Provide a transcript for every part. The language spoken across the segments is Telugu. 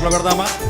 Carlos Gardama.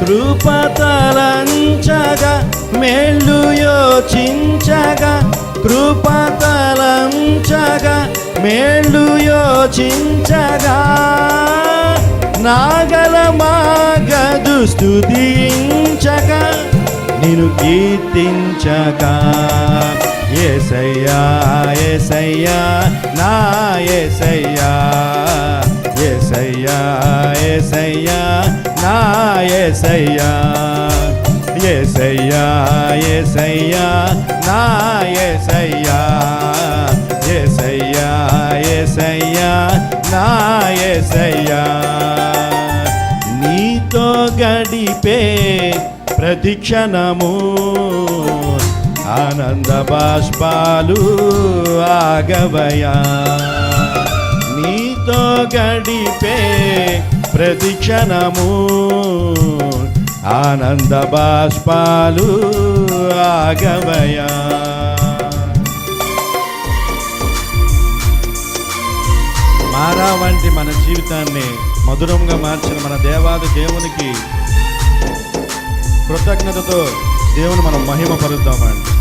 కృపతలంచగా మేళ్ళు యోచించగా కృపతలంచగా మేళ్ళు యోచించగా. నాగల మాగదు స్తుతించగా నేను కీర్తించగా. ఎసయ్యా ఎసయ్యా నా ఎసయ్యా ఏసయ్యా ఏసయ్యా నా ఏసయ్యా. ఏసయ్యా ఏసయ్యా నా ఏసయ్యా. ఏసయ్యా ఏసయ్యా నా ఏసయ్యా. నీతో గడిపే ప్రతి క్షణము ఆనంద బాష్పాలు ఆగవయా నీతో గడిపే ప్రతి క్షణము. ఆనంద బాష్పాలు ఆగవయా. మారా వంటి మన జీవితాన్ని మధురంగా మార్చిన మన దేవాది దేవునికి కృతజ్ఞతతో దేవుని మనం మహిమ పరుద్దామండి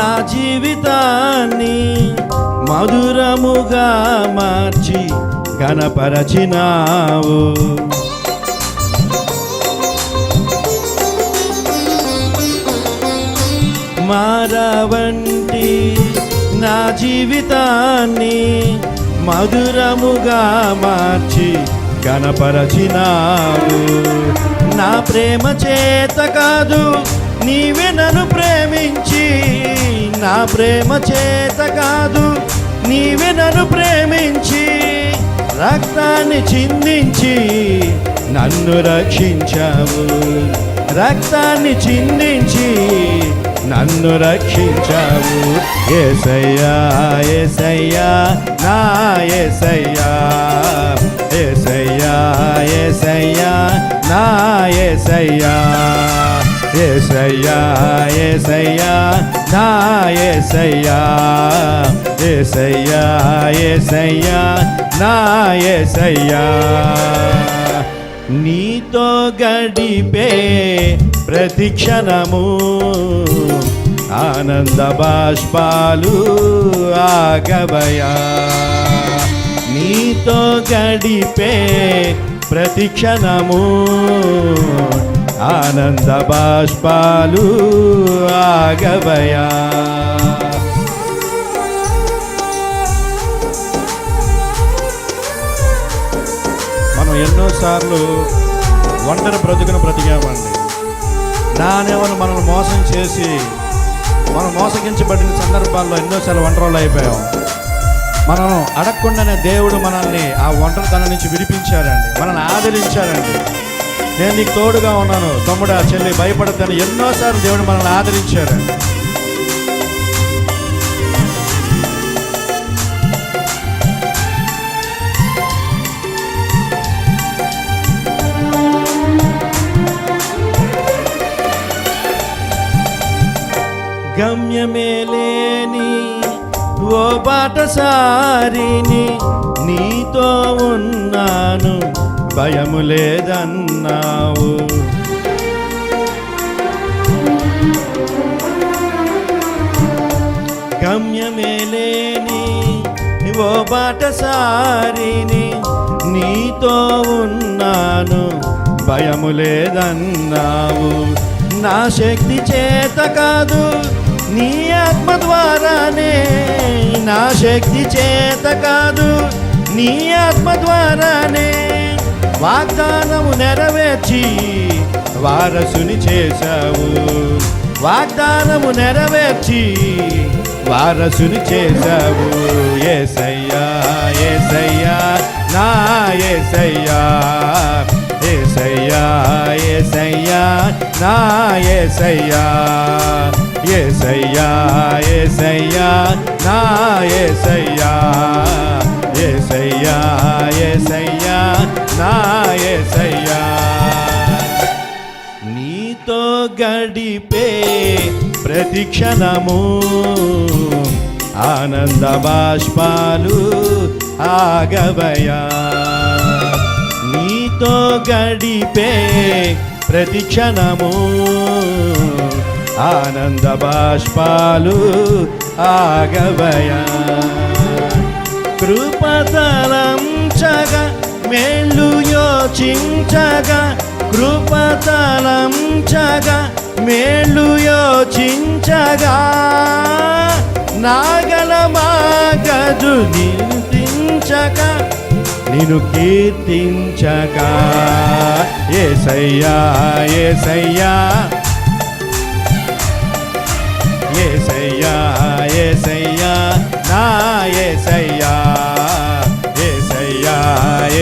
నా జీవితాన్ని మధురముగా మార్చి కనపరచినావు మారవంటి నా జీవితాన్ని మధురముగా మార్చి కనపరచినావు నా ప్రేమ చేత కాదు నీవే నన్ను ప్రేమించి నా ప్రేమ చేత కాదు నీవే నన్ను ప్రేమించి రక్తాన్ని చిందించి నన్ను రక్షించావు. రక్తాన్ని చిందించి నన్ను రక్షించావు. ఏసయ్యా ఏసయ్యా నా ఏసయ్యా ఏసయ్యా ఏసయ్యా నా ఏసయ్యా. ఏసయ్యా ఏసయ్యా నా ఏసయ్యా ఏసయ్యా ఏసయ్యా నా ఏసయ్యా. నీతో గడిపే ప్రతి క్షణము ఆనంద బాష్పాలు ఆగవయా నీతో గడిపే ప్రతి క్షణము ఆనంద బాష్పాలు ఆగవయా. మనం ఎన్నోసార్లు ఒంటరి బ్రతుకును బ్రతికామండి. నానేమని మనల్ని మోసం చేసి మనం మోసగించబడిన సందర్భాల్లో ఎన్నోసార్లు ఒంటరిలో అయిపోయాం. మనం అడగకుండానే దేవుడు మనల్ని ఆ ఒంటరితనం నుంచి విడిపించారండి మనల్ని ఆదరించారండి నేను నీకు తోడుగా ఉన్నాను. తమ్ముడా చెల్లి భయపడతాను ఎన్నోసార్లు దేవుడు మనల్ని ఆదరించారు గమ్యమే లేని ఓ బాటసారిని నీతో ఉన్నాను. భయము లేదన్నావు. గమ్యమే లేని ఓ బాటసారిని నీతో ఉన్నాను. భయము లేదన్నావు. నా శక్తి చేత కాదు నీ ఆత్మ ద్వారానే. నా శక్తి చేత కాదు నీ ఆత్మ ద్వారానే. వాగ్దానము నెరవేర్చి వారసుని చేశావు. వాగ్దానము నెరవేర్చి వారసుని చేశావు. ఏసయ్యా ఏసయ్యా నా ఏసయ్యా ఏసయ్యా ఏసయ్యా నా ఏసయ్యా ఏసయ్యా ఏసయ్యా నా ఏసయ్యా ఏసయ్యా ఏసయ్యా. నా ఏసయ్యా నీతో గడిపే ప్రతి క్షణము ఆనంద బాష్పాలు ఆగవయా నీతో గడిపే ప్రతి క్షణము ఆనంద బాష్పాలు ఆగవయా కృపతలం కృపతలంచగా మేళ్ళు యోచించగా కృపతలంచగా మేళ్ళు యోచించగా. నాగలమాగదు నిందించగా నిన్ను కీర్తించగా. ఏసయ్యా ఏసయ్యా. ఏసయ్యా ఏసయ్యా. నా ఏసయ్యా.